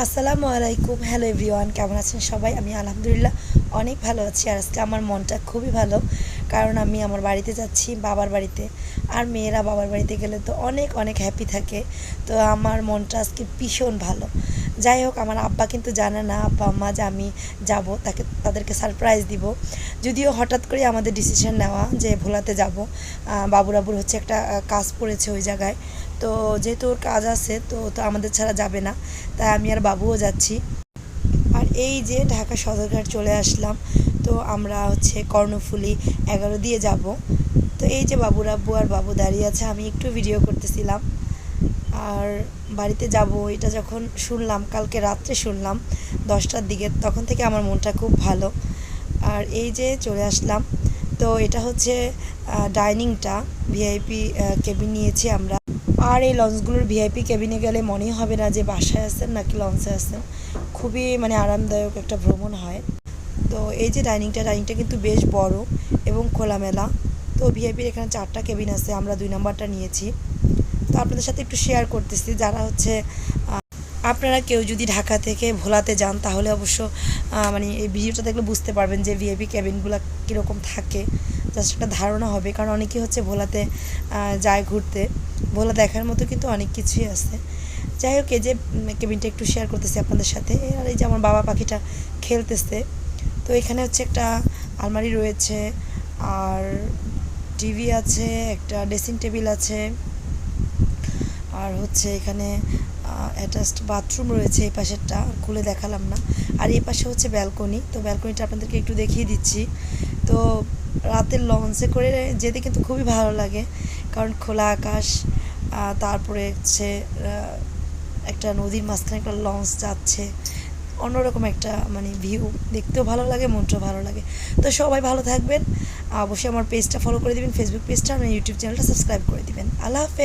আসসালামু আলাইকুম। Hello everyone কেমন আছেন সবাই? আমি আলহামদুলিল্লাহ অনেক ভালো আছি আর আজকে আমার মনটা খুবই ভালো কারণ আমি আমার বাড়িতে যাচ্ছি, বাবার বাড়িতে। আর মেয়েরা বাবার বাড়িতে গেলে তো অনেক অনেক হ্যাপি থাকে। তো আমার মনটা আজকে ভীষণ ভালো। যাই হোক, আমার আব্বা কিন্তু জানে না, আব্বা আম্মা যে আমি যাব, তাকে, তাদেরকে সারপ্রাইজ দিব। যদিও হঠাৎ করে আমাদের ডিসিশন নেওয়া যে ভোলাতে যাব। বাবুরাবুর হচ্ছে একটা কাজ পড়েছে ওই জায়গায়। তো যেহেতু ওর কাজ আছে, তো তো আমাদের ছাড়া যাবে না, তাই আমি আর বাবুও যাচ্ছি। আর এই যে ঢাকা সদরঘাট চলে আসলাম, তো আমরা হচ্ছে কর্ণফুলি এগারো দিয়ে যাব। তো এই যে বাবুর আব্বু আর বাবু দাঁড়িয়ে আছে, আমি একটু ভিডিও করতেছিলাম। আর বাড়িতে যাব, এটা যখন শুনলাম, কালকে রাত্রে শুনলাম, দশটার দিকে, তখন থেকে আমার মনটা খুব ভালো। আর এই যে চলে আসলাম, তো এটা হচ্ছে ডাইনিংটা ভিআইপি কেবিন নিয়েছি আমরা। আর এই লঞ্চগুলোর ভিআইপি কেবিনে গেলে মনেই হবে না যে বাসায় আছেন নাকি লঞ্চে আছেন। খুবই মানে আরামদায়ক একটা ভ্রমণ হয়। তো এই যে ডাইনিংটা ডাইনিংটা কিন্তু বেশ বড় এবং খোলামেলা। তো ভিআইপির এখানে চারটা কেবিন আছে, আমরা দুই নাম্বারটা নিয়েছি। তো আপনাদের সাথে একটু শেয়ার করতেছি, যারা হচ্ছে আপনারা কেউ যদি ঢাকা থেকে ভোলাতে যান, তাহলে অবশ্য মানে এই ভিডিওটা দেখলে বুঝতে পারবেন যে ভিআইপি ক্যাবিনগুলো কীরকম থাকে। জাস্ট একটা ধারণা হবে, কারণ অনেকেই হচ্ছে ভোলাতে যায় ঘুরতে। ভোলা দেখার মতো কিন্তু অনেক কিছুই আছে। যাই হোক, এই যে কেবিনটা একটু শেয়ার করতেছি আপনাদের সাথে। আর এই যে আমার বাবা পাখিটা খেলতেছে। তো এখানে হচ্ছে একটা আলমারি রয়েছে, আর টিভি আছে, একটা ড্রেসিং টেবিল আছে, আর হচ্ছে এখানে অ্যাটাচড বাথরুম রয়েছে এই পাশেরটা খুলে দেখালাম না। আর এই পাশে হচ্ছে ব্যালকনি তো ব্যালকনিটা আপনাদেরকে একটু দেখিয়ে দিচ্ছি। তো রাতের লঞ্চে করে যেতে কিন্তু খুবই ভালো লাগে। কারণ খোলা আকাশ তারপরে হচ্ছে একটা নদীর মাঝখানে একটা লঞ্চ যাচ্ছে, অন্যরকম একটা মানে ভিউ দেখতেও ভালো লাগে, মনটাও ভালো লাগে। তো সবাই ভালো থাকবেন। অবশ্যই আমার পেজটা ফলো করে দেবেন ফেসবুক পেজটা আর ইউটিউব চ্যানেলটা সাবস্ক্রাইব করে দেবেন। আল্লাহ হাফেজ।